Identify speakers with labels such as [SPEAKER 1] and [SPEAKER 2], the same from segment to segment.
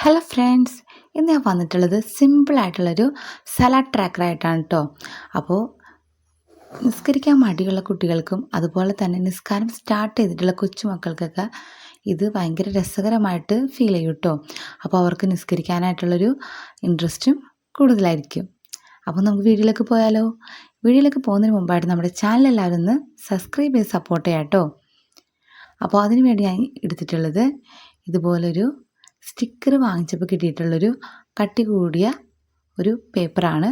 [SPEAKER 1] Hello friends ഇന്ന് ഞാൻ വന്നിട്ടുള്ളത് സിമ്പിളായിട്ടുള്ളൊരു സലാഡ് ട്രാക്കറായിട്ടാണ് കേട്ടോ അപ്പോൾ നിസ്കരിക്കാൻ മടിയുള്ള കുട്ടികൾക്കും അതുപോലെ തന്നെ നിസ്കാരം സ്റ്റാർട്ട് ചെയ്തിട്ടുള്ള കൊച്ചുമക്കൾക്കൊക്കെ ഇത് ഭയങ്കര രസകരമായിട്ട് ഫീൽ ചെയ്യും കേട്ടോ അപ്പോൾ അവർക്ക് നിസ്കരിക്കാനായിട്ടുള്ളൊരു ഇൻട്രസ്റ്റും കൂടുതലായിരിക്കും. അപ്പോൾ നമുക്ക് വീഡിയോയിലേക്ക് പോയാലോ? വീഡിയോയിലേക്ക് പോകുന്നതിന് മുമ്പായിട്ട് നമ്മുടെ ചാനൽ എല്ലാവരും ഒന്ന് സബ്സ്ക്രൈബ് ചെയ്ത് സപ്പോർട്ട് ചെയ്യാം കേട്ടോ അപ്പോൾ അതിനുവേണ്ടി ഞാൻ എടുത്തിട്ടുള്ളത് ഇതുപോലൊരു സ്റ്റിക്കർ വാങ്ങിച്ചപ്പോൾ കിട്ടിയിട്ടുള്ളൊരു കട്ടി കൂടിയ ഒരു പേപ്പറാണ്.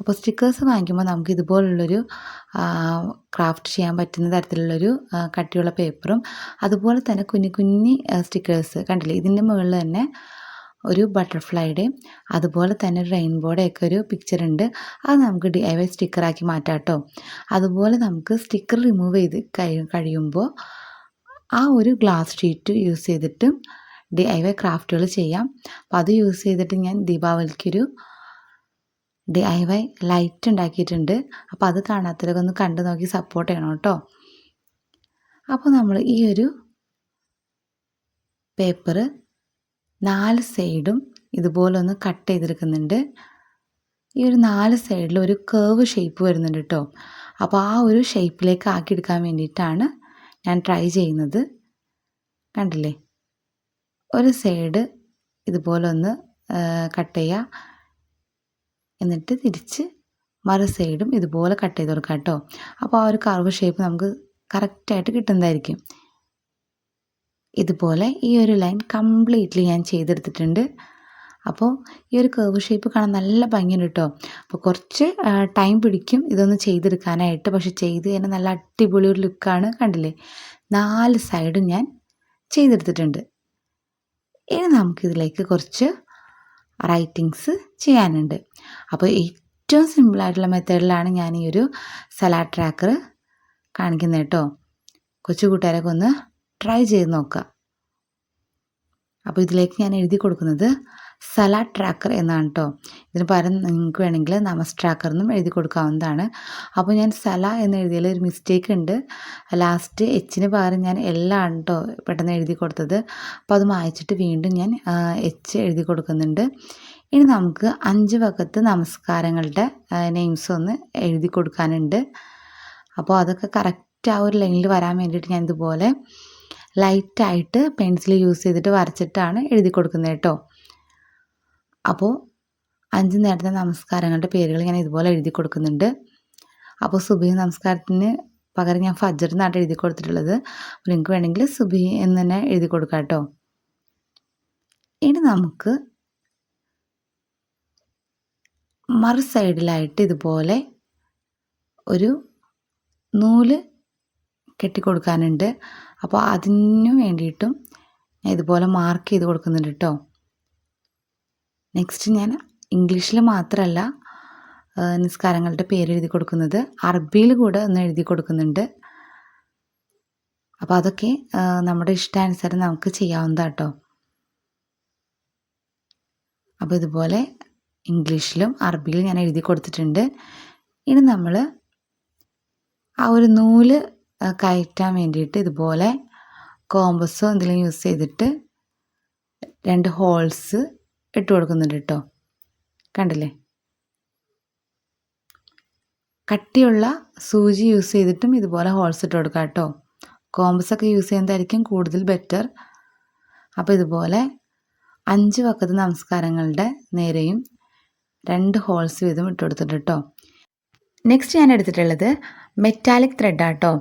[SPEAKER 1] അപ്പോൾ സ്റ്റിക്കേഴ്സ് വാങ്ങിക്കുമ്പോൾ നമുക്ക് ഇതുപോലുള്ളൊരു ക്രാഫ്റ്റ് ചെയ്യാൻ പറ്റുന്ന തരത്തിലുള്ളൊരു കട്ടിയുള്ള പേപ്പറും അതുപോലെ തന്നെ കുഞ്ഞു കുഞ്ഞി സ്റ്റിക്കേഴ്സ് കണ്ടില്ലേ? ഇതിന്റെ മുകളിൽ തന്നെ ഒരു ബട്ടർഫ്ലൈയുടെയും അതുപോലെ തന്നെ ഒരു റെയിൻബോയുടെ ഒരു പിക്ചർ ഉണ്ട്. അത് നമുക്ക് ഡി ഐ വൈ സ്റ്റിക്കറാക്കി മാറ്റാം കേട്ടോ അതുപോലെ നമുക്ക് സ്റ്റിക്കർ റിമൂവ് ചെയ്ത് കഴി കഴിയുമ്പോൾ ആ ഒരു ഗ്ലാസ് ഷീറ്റ് യൂസ് ചെയ്തിട്ട് ഡി ഐ വൈ ക്രാഫ്റ്റുകൾ ചെയ്യാം. അപ്പോൾ അത് യൂസ് ചെയ്തിട്ട് ഞാൻ ദീപാവലിക്കൊരു ഡി ഐ വൈ ലൈറ്റ് ഉണ്ടാക്കിയിട്ടുണ്ട്. അപ്പോൾ അത് കാണാത്തവരൊക്കെ ഒന്ന് കണ്ടു നോക്കി സപ്പോർട്ട് ചെയ്യണം കേട്ടോ. അപ്പോൾ നമ്മൾ ഈ ഒരു പേപ്പർ നാല് സൈഡും ഇതുപോലെ ഒന്ന് കട്ട് ചെയ്തെടുക്കുന്നുണ്ട്. ഈ ഒരു നാല് സൈഡിൽ ഒരു കേവ് ഷേപ്പ് വരുന്നുണ്ട് കേട്ടോ. അപ്പോൾ ആ ഒരു ഷേപ്പിലേക്ക് ആക്കിയെടുക്കാൻ വേണ്ടിയിട്ടാണ് ഞാൻ ട്രൈ ചെയ്യുന്നത്. കണ്ടില്ലേ? ഒരു സൈഡ് ഇതുപോലെ ഒന്ന് കട്ട് ചെയ്യുക എന്നിട്ട് തിരിച്ച് മറു സൈഡും ഇതുപോലെ കട്ട് ചെയ്ത് കൊടുക്കാം കേട്ടോ. അപ്പോൾ ആ ഒരു കർവ് ഷേപ്പ് നമുക്ക് കറക്റ്റായിട്ട് കിട്ടുന്നതായിരിക്കും. ഇതുപോലെ ഈ ഒരു ലൈൻ കംപ്ലീറ്റ്ലി ഞാൻ ചെയ്തെടുത്തിട്ടുണ്ട്. അപ്പോൾ ഈ ഒരു കർവ് ഷേപ്പ് കാണാൻ നല്ല ഭംഗിയുണ്ട് കേട്ടോ. അപ്പോൾ കുറച്ച് ടൈം പിടിക്കും ഇതൊന്ന് ചെയ്തെടുക്കാനായിട്ട്. പക്ഷെ ചെയ്ത് കഴിഞ്ഞാൽ നല്ല അടിപൊളി ഒരു ലുക്കാണ് കണ്ടില്ലേ? നാല് സൈഡും ഞാൻ ചെയ്തെടുത്തിട്ടുണ്ട്. ഇനി നമുക്കിതിലേക്ക് കുറച്ച് റൈറ്റിങ്സ് ചെയ്യാനുണ്ട്. അപ്പോൾ ഏറ്റവും സിമ്പിളായിട്ടുള്ള മെത്തേഡിലാണ് ഞാൻ ഈ ഒരു സലാഡ് ട്രാക്കർ കാണിക്കുന്നത് കേട്ടോ. കൊച്ചു കൂട്ടുകാരൊക്കെ ഒന്ന് ട്രൈ ചെയ്ത് നോക്കുക. അപ്പോൾ ഇതിലേക്ക് ഞാൻ എഴുതി കൊടുക്കുന്നത് സലാഡ് ട്രാക്കർ എന്നാണ് കേട്ടോ ഇതിന് പകരം നിങ്ങൾക്ക് വേണമെങ്കിൽ നമസ് ട്രാക്കർ എന്നും എഴുതി കൊടുക്കാവുന്നതാണ്. അപ്പോൾ ഞാൻ സല എന്ന് എഴുതിയതിൽ ഒരു മിസ്റ്റേക്ക് ഉണ്ട്. ലാസ്റ്റ് എച്ചിന് പകരം ഞാൻ എല്ലാണ് കേട്ടോ പെട്ടെന്ന് എഴുതി കൊടുത്തത്. അപ്പോൾ അത് മായച്ചിട്ട് വീണ്ടും ഞാൻ എച്ച് എഴുതി കൊടുക്കുന്നുണ്ട്. ഇനി നമുക്ക് അഞ്ച് വക്കത്ത് നമസ്കാരങ്ങളുടെ നെയിംസ് ഒന്ന് എഴുതി കൊടുക്കാനുണ്ട്. അപ്പോൾ അതൊക്കെ കറക്റ്റ് ആ ഒരു ലൈനിൽ വരാൻ വേണ്ടിയിട്ട് ഞാൻ ഇതുപോലെ ലൈറ്റായിട്ട് പെൻസിൽ യൂസ് ചെയ്തിട്ട് വരച്ചിട്ടാണ് എഴുതി കൊടുക്കുന്നത് കേട്ടോ അപ്പോൾ അഞ്ച് നേരത്തെ നമസ്കാരങ്ങളുടെ പേരുകൾ ഞാൻ ഇതുപോലെ എഴുതി കൊടുക്കുന്നുണ്ട്. അപ്പോൾ സുബി നമസ്കാരത്തിന് പകരം ഞാൻ ഫജർ എന്നാണ് എഴുതി കൊടുത്തിട്ടുള്ളത്. അപ്പോൾ നിങ്ങൾക്ക് വേണമെങ്കിൽ സുബി എന്ന് തന്നെ എഴുതി കൊടുക്കാം കേട്ടോ. ഇനി നമുക്ക് മറു സൈഡിലായിട്ട് ഇതുപോലെ ഒരു നൂൽ കെട്ടിക്കൊടുക്കാനുണ്ട്. അപ്പോൾ അതിനു വേണ്ടിയിട്ടും ഞാൻ ഇതുപോലെ മാർക്ക് ചെയ്ത് കൊടുക്കുന്നുണ്ട് കേട്ടോ. നെക്സ്റ്റ് ഞാൻ ഇംഗ്ലീഷിൽ മാത്രമല്ല നിസ്കാരങ്ങളുടെ പേര് എഴുതി കൊടുക്കുന്നത് അറബിയിൽ കൂടെ ഒന്ന് എഴുതി കൊടുക്കുന്നുണ്ട്. അപ്പോൾ അതൊക്കെ നമ്മുടെ ഇഷ്ടാനുസരണം നമുക്ക് ചെയ്യാവുന്നതാണ് കേട്ടോ അപ്പോൾ ഇതുപോലെ ഇംഗ്ലീഷിലും അറബിയിലും ഞാൻ എഴുതി കൊടുത്തിട്ടുണ്ട്. ഇനി നമ്മൾ ആ ഒരു നൂൽ കയറ്റാൻ വേണ്ടിയിട്ട് ഇതുപോലെ കോമ്പസോ എന്തെങ്കിലും യൂസ് ചെയ്തിട്ട് രണ്ട് ഹോൾസ് ഇട്ട് കൊടുക്കുന്നുണ്ട് കേട്ടോ കണ്ടില്ലേ? കട്ടിയുള്ള സൂചി യൂസ് ചെയ്തിട്ടും ഇതുപോലെ ഹോൾസ് ഇട്ട് കൊടുക്കാം കേട്ടോ കോമ്പസൊക്കെ യൂസ് ചെയ്യുന്നതായിരിക്കും കൂടുതൽ ബെറ്റർ. അപ്പോൾ ഇതുപോലെ അഞ്ച് വക്കത്ത് നമസ്കാരങ്ങളുടെ നേരെയും രണ്ട് ഹോൾസ് വീതം ഇട്ട് കൊടുത്തിട്ട് കേട്ടോ നെക്സ്റ്റ് ഞാൻ എടുത്തിട്ടുള്ളത് മെറ്റാലിക് ത്രെഡാണ് കേട്ടോ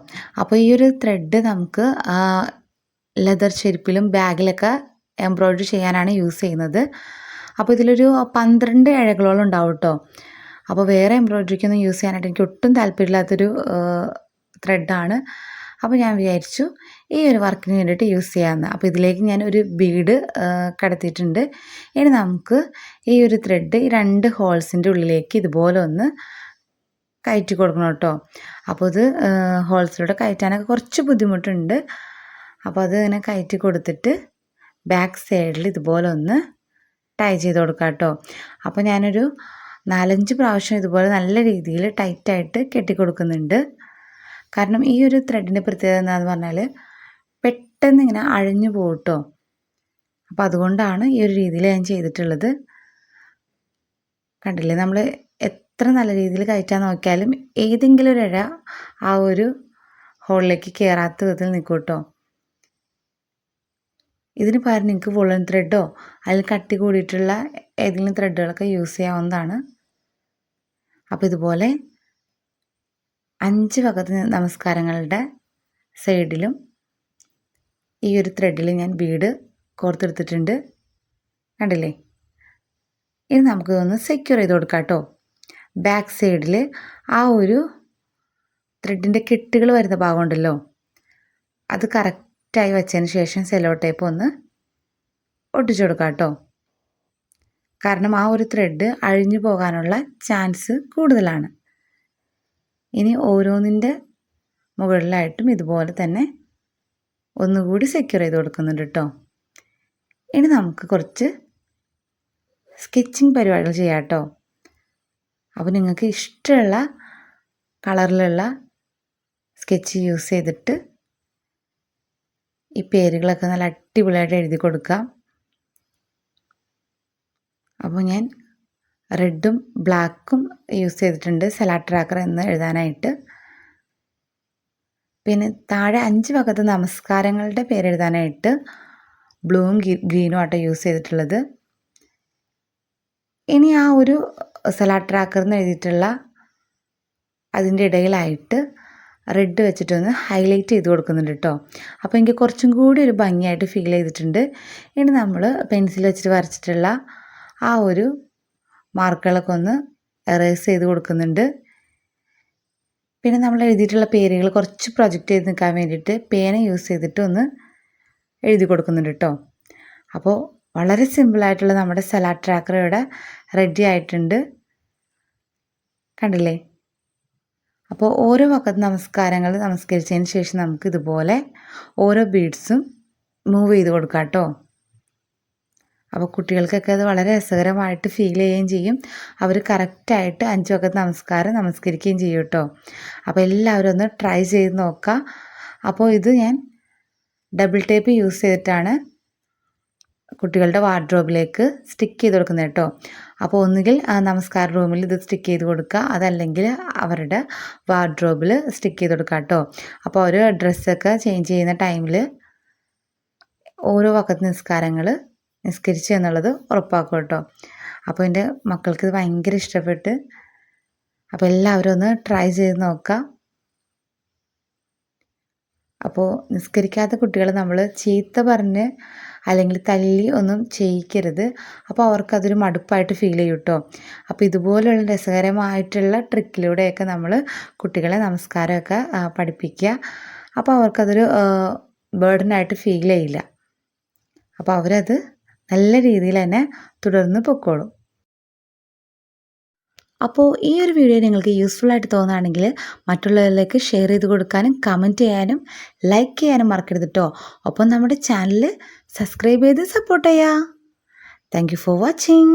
[SPEAKER 1] അപ്പോൾ ഈ ഒരു ത്രെഡ് നമുക്ക് ലെതർ ചെരുപ്പിലും ബാഗിലൊക്കെ എംബ്രോയിഡറി ചെയ്യാനാണ് യൂസ് ചെയ്യുന്നത്. അപ്പോൾ ഇതിലൊരു പന്ത്രണ്ട് ഇഴകളോളം ഉണ്ടാവും കേട്ടോ അപ്പോൾ വേറെ എംബ്രോയ്ഡറിക്കൊന്നും യൂസ് ചെയ്യാനായിട്ട് എനിക്ക് ഒട്ടും താല്പര്യമില്ലാത്തൊരു ത്രെഡാണ് അപ്പോൾ ഞാൻ വിചാരിച്ചു ഈ ഒരു വർക്കിന് വേണ്ടിയിട്ട് യൂസ് ചെയ്യാമെന്ന്. അപ്പോൾ ഇതിലേക്ക് ഞാൻ ഒരു ബീഡ് കടത്തിയിട്ടുണ്ട്. ഇനി നമുക്ക് ഈ ഒരു ത്രെഡ് ഈ രണ്ട് ഹോൾസിന്റെ ഉള്ളിലേക്ക് ഇതുപോലെ ഒന്ന് കയറ്റി കൊടുക്കണം കേട്ടോ. അപ്പോൾ ഇത് ഹോൾസിലൂടെ കയറ്റാനൊക്കെ കുറച്ച് ബുദ്ധിമുട്ടുണ്ട്. അപ്പോൾ അത് ഇങ്ങനെ കയറ്റി കൊടുത്തിട്ട് ബാക്ക് സൈഡിൽ ഇതുപോലെ ഒന്ന് ടൈ ചെയ്ത് കൊടുക്കാം കേട്ടോ. അപ്പോൾ ഞാനൊരു നാലഞ്ച് പ്രാവശ്യം ഇതുപോലെ നല്ല രീതിയിൽ ടൈറ്റായിട്ട് കെട്ടിക്കൊടുക്കുന്നുണ്ട് കാരണം ഈ ഒരു ത്രെഡിന്റെ പ്രത്യേകത എന്താണെന്ന് പറഞ്ഞാൽ പെട്ടെന്ന് ഇങ്ങനെ അഴിഞ്ഞു പോകട്ടോ കേട്ടോ. അപ്പോൾ അതുകൊണ്ടാണ് ഈ ഒരു രീതിയിൽ ഞാൻ ചെയ്തിട്ടുള്ളത്. കണ്ടില്ലേ? നമ്മൾ എത്ര നല്ല രീതിയിൽ കയറ്റാൻ നോക്കിയാലും ഏതെങ്കിലും ഒരു ഇഴ ആ ഒരു ഹോളിലേക്ക് കയറാത്ത വിധത്തിൽ നിൽക്കും കേട്ടോ. ഇതിന് പകരം നിങ്ങൾക്ക് വുളൻ ത്രെഡോ അതിൽ കട്ടി കൂടിയിട്ടുള്ള ഏതെങ്കിലും ത്രെഡുകളൊക്കെ യൂസ് ചെയ്യാവുന്നതാണ്. അപ്പോൾ ഇതുപോലെ അഞ്ച് വകത്ത് നമസ്കാരങ്ങളുടെ സൈഡിലും ഈ ഒരു ത്രെഡിൽ ഞാൻ ബീഡ് കോർത്തെടുത്തിട്ടുണ്ട്. കണ്ടില്ലേ? ഇനി നമുക്കിതൊന്ന് സെക്യൂർ ചെയ്ത് കൊടുക്കാം കേട്ടോ. ബാക്ക് സൈഡിൽ ആ ഒരു ത്രെഡിന്റെ കെട്ടുകൾ വരുന്ന ഭാഗമുണ്ടല്ലോ അത് കറക്റ്റായി വെച്ചതിന് ശേഷം സെലോ ടേപ്പ് ഒന്ന് ഒട്ടിച്ചു കൊടുക്കാം കേട്ടോ. കാരണം ആ ഒരു ത്രെഡ് അഴിഞ്ഞു പോകാനുള്ള ചാൻസ് കൂടുതലാണ്. ഇനി ഓരോന്നിന്റെ മുകളിലായിട്ടും ഇതുപോലെ തന്നെ ഒന്നുകൂടി സെക്യൂർ ചെയ്ത് കൊടുക്കുന്നുണ്ട് കേട്ടോ. ഇനി നമുക്ക് കുറച്ച് സ്കെച്ചിങ് പരിപാടികൾ ചെയ്യാം കേട്ടോ. അപ്പോൾ നിങ്ങൾക്ക് ഇഷ്ടമുള്ള കളറിലുള്ള സ്കെച്ച് യൂസ് ചെയ്തിട്ട് ഈ പേരുകളൊക്കെ നല്ല അടിപൊളിയായിട്ട് എഴുതി കൊടുക്കാം അപ്പോൾ ഞാൻ റെഡും ബ്ലാക്കും യൂസ് ചെയ്തിട്ടുണ്ട് സലാഡ് ട്രാക്കർ എന്ന് എഴുതാനായിട്ട്. പിന്നെ താഴെ അഞ്ച് ഭാഗത്ത് നമസ്കാരങ്ങളുടെ പേരെഴുതാനായിട്ട് ബ്ലൂവും ഗ്രീനും ആട്ടോ യൂസ് ചെയ്തിട്ടുള്ളത്. ഇനി ആ ഒരു സലാഡ് ട്രാക്കർ എന്ന് എഴുതിയിട്ടുള്ള അതിന്റെ ഇടയിലായിട്ട് റെഡ് വെച്ചിട്ടൊന്ന് ഹൈലൈറ്റ് ചെയ്ത് കൊടുക്കുന്നുണ്ട് കേട്ടോ അപ്പോൾ എനിക്ക് കുറച്ചും കൂടി ഒരു ഭംഗിയായിട്ട് ഫീൽ ചെയ്തിട്ടുണ്ട്. ഇനി നമ്മൾ പെൻസിൽ വെച്ചിട്ട് വരച്ചിട്ടുള്ള ആ ഒരു മാർക്കുകളൊക്കെ ഒന്ന് എറേസ് ചെയ്ത് കൊടുക്കുന്നുണ്ട്. പിന്നെ നമ്മൾ എഴുതിയിട്ടുള്ള പേരുകൾ കുറച്ച് പ്രൊജക്റ്റ് ചെയ്ത് നിൽക്കാൻ വേണ്ടിയിട്ട് പേന യൂസ് ചെയ്തിട്ട് ഒന്ന് എഴുതി കൊടുക്കുന്നുണ്ട് കേട്ടോ അപ്പോൾ വളരെ സിമ്പിളായിട്ടുള്ള നമ്മുടെ സലാഡ് ട്രാക്കർ ഇവിടെ റെഡി ആയിട്ടുണ്ട്. കണ്ടില്ലേ? അപ്പോൾ ഓരോ വക്കത്ത് നമസ്കാരങ്ങൾ നമസ്കരിച്ചതിന് ശേഷം നമുക്ക് ഇതുപോലെ ഓരോ ബീഡ്സും മൂവ് ചെയ്ത് കൊടുക്കാം കേട്ടോ അപ്പോൾ കുട്ടികൾക്കൊക്കെ അത് വളരെ രസകരമായിട്ട് ഫീൽ ചെയ്യുകയും ചെയ്യും. അവർ കറക്റ്റായിട്ട് അഞ്ച് വക്കത്ത് നമസ്കാരം നമസ്കരിക്കുകയും ചെയ്യും കേട്ടോ അപ്പോൾ എല്ലാവരും ഒന്ന് ട്രൈ ചെയ്ത് നോക്കുക അപ്പോൾ ഇത് ഞാൻ ഡബിൾ ടേപ്പ് യൂസ് ചെയ്തിട്ടാണ് കുട്ടികളുടെ വാർഡ്രോബിലേക്ക് സ്റ്റിക്ക് ചെയ്ത് കൊടുക്കുന്നത് കേട്ടോ അപ്പോൾ ഒന്നുകിൽ നമസ്കാര റൂമിൽ ഇത് സ്റ്റിക്ക് ചെയ്ത് കൊടുക്കുക. അതല്ലെങ്കിൽ അവരുടെ വാർഡ്രോബിൽ സ്റ്റിക്ക് ചെയ്ത് കൊടുക്കുക കേട്ടോ. അപ്പോൾ ഒരു ഡ്രസ്സൊക്കെ ചേഞ്ച് ചെയ്യുന്ന ടൈമിൽ ഓരോ വക്കത്ത് നിസ്കാരങ്ങൾ നിസ്കരിച്ചു എന്നുള്ളത് ഉറപ്പാക്കും കേട്ടോ. അപ്പോൾ എന്റെ മക്കൾക്ക് ഇത് ഭയങ്കര ഇഷ്ടപ്പെട്ട്. അപ്പോൾ എല്ലാവരും ഒന്ന് ട്രൈ ചെയ്ത് നോക്കുക. അപ്പോൾ നിസ്കരിക്കാത്ത കുട്ടികളെ നമ്മൾ ചീത്ത പറഞ്ഞ് അല്ലെങ്കിൽ തല്ലി ഒന്നും ചെയ്യിക്കരുത്. അപ്പോൾ അവർക്കതൊരു മടുപ്പായിട്ട് ഫീൽ ചെയ്യും കേട്ടോ അപ്പോൾ ഇതുപോലുള്ള രസകരമായിട്ടുള്ള ട്രിക്കിലൂടെയൊക്കെ നമ്മൾ കുട്ടികളെ നമസ്കാരമൊക്കെ പഠിപ്പിക്കുക. അപ്പോൾ അവർക്കതൊരു ബേർഡനായിട്ട് ഫീൽ ചെയ്യില്ല. അപ്പോൾ അവരത് നല്ല രീതിയിൽ തന്നെ തുടർന്ന് പൊക്കോളും. അപ്പോൾ ഈ ഒരു വീഡിയോ നിങ്ങൾക്ക് യൂസ്ഫുൾ ആയിട്ട് തോന്നുകയാണെങ്കിൽ മറ്റുള്ളവരിലേക്ക് ഷെയർ ചെയ്ത് കൊടുക്കാനും കമന്റ് ചെയ്യാനും ലൈക്ക് ചെയ്യാനും മറക്കരുത് കേട്ടോ ഒപ്പം നമ്മുടെ ചാനൽ സബ്സ്ക്രൈബ് ചെയ്ത് സപ്പോർട്ട് ചെയ്യാം. Thank for watching